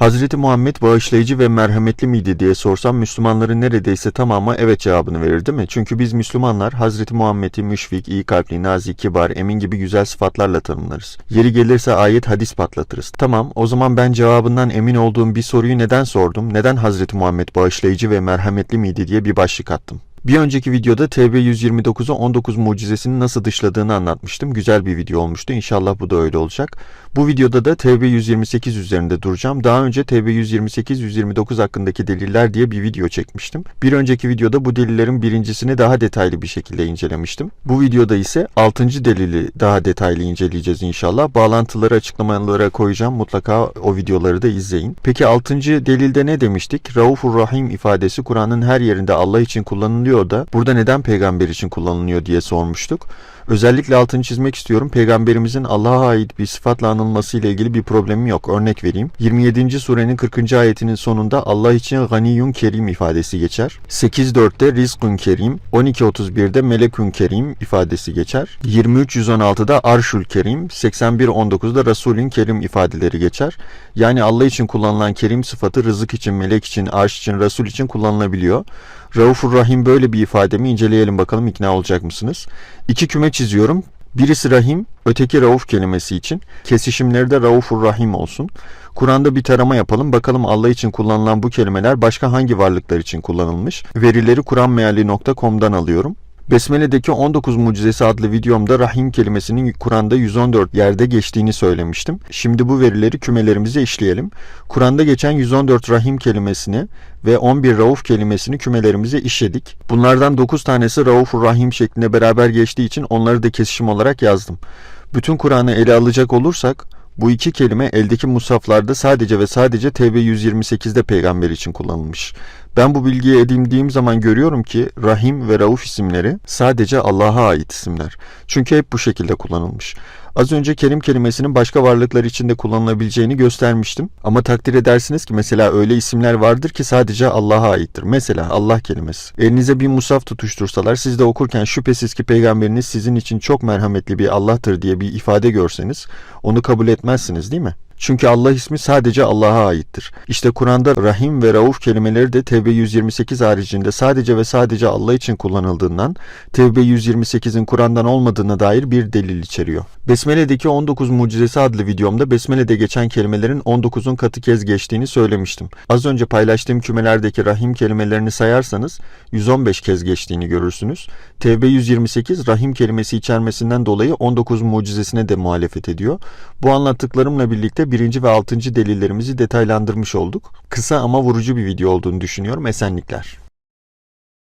Hazreti Muhammed bağışlayıcı ve merhametli miydi diye sorsam Müslümanların neredeyse tamamı evet cevabını verir değil mi? Çünkü biz Müslümanlar Hazreti Muhammed'i müşfik, iyi kalpli, nazik, kibar, emin gibi güzel sıfatlarla tanımlarız. Yeri gelirse ayet hadis patlatırız. Tamam o zaman ben cevabından emin olduğum bir soruyu neden sordum? Neden Hazreti Muhammed bağışlayıcı ve merhametli miydi diye bir başlık attım. Bir önceki videoda TB 129'u 19 mucizesini nasıl dışladığını anlatmıştım. Güzel bir video olmuştu. İnşallah bu da öyle olacak. Bu videoda da TB 128 üzerinde duracağım. Daha önce TB 128-129 hakkındaki deliller diye bir video çekmiştim. Bir önceki videoda bu delillerin birincisini daha detaylı bir şekilde incelemiştim. Bu videoda ise 6. delili daha detaylı inceleyeceğiz inşallah. Bağlantıları açıklamalara koyacağım. Mutlaka o videoları da izleyin. Peki 6. delilde ne demiştik? Raufur Rahim ifadesi Kur'an'ın her yerinde Allah için kullanılıyor da burada neden peygamber için kullanılıyor diye sormuştuk. Özellikle altını çizmek istiyorum. Peygamberimizin Allah'a ait bir sıfatla anılması ile ilgili bir problemim yok. Örnek vereyim. 27. surenin 40. ayetinin sonunda Allah için ganiyun kerim ifadesi geçer. 8.4'te rizkun kerim, 12.31'de melekun kerim ifadesi geçer. 23.116'da arşul kerim, 81.19'da rasulün kerim ifadeleri geçer. Yani Allah için kullanılan kerim sıfatı rızık için, melek için, arş için, rasul için kullanılabiliyor. Raufur Rahim böyle bir ifademi inceleyelim bakalım ikna olacak mısınız? İki küme çiziyorum. Birisi Rahim, öteki Rauf kelimesi için. Kesişimleri de Raufur Rahim olsun. Kur'an'da bir tarama yapalım. Bakalım Allah için kullanılan bu kelimeler başka hangi varlıklar için kullanılmış? Verileri kuranmeali.com'dan alıyorum. Besmele'deki 19 mucizesi adlı videomda rahim kelimesinin Kur'an'da 114 yerde geçtiğini söylemiştim. Şimdi bu verileri kümelerimize işleyelim. Kur'an'da geçen 114 rahim kelimesini ve 11 rauf kelimesini kümelerimize işledik. Bunlardan 9 tanesi raufur rahim şeklinde beraber geçtiği için onları da kesişim olarak yazdım. Bütün Kur'an'ı ele alacak olursak bu iki kelime eldeki musaflarda sadece ve sadece TB 128'de peygamber için kullanılmış. Ben bu bilgiyi edindiğim zaman görüyorum ki Rahim ve Rauf isimleri sadece Allah'a ait isimler. Çünkü hep bu şekilde kullanılmış. Az önce kerim kelimesinin başka varlıklar için de kullanılabileceğini göstermiştim. Ama takdir edersiniz ki mesela öyle isimler vardır ki sadece Allah'a aittir. Mesela Allah kelimesi. Elinize bir musaf tutuştursalar siz de okurken şüphesiz ki peygamberiniz sizin için çok merhametli bir Allah'tır diye bir ifade görseniz onu kabul etmezsiniz değil mi? Çünkü Allah ismi sadece Allah'a aittir. İşte Kur'an'da Rahim ve Rauf kelimeleri de Tevbe 128 haricinde sadece ve sadece Allah için kullanıldığından Tevbe 128'in Kur'an'dan olmadığına dair bir delil içeriyor. Besmele'deki 19 mucizesi adlı videomda Besmele'de geçen kelimelerin 19'un katı kez geçtiğini söylemiştim. Az önce paylaştığım kümelerdeki Rahim kelimelerini sayarsanız 115 kez geçtiğini görürsünüz. Tevbe 128 Rahim kelimesi içermesinden dolayı 19 mucizesine de muhalefet ediyor. Bu anlattıklarımla birlikte birinci ve altıncı delillerimizi detaylandırmış olduk. Kısa ama vurucu bir video olduğunu düşünüyorum. Esenlikler.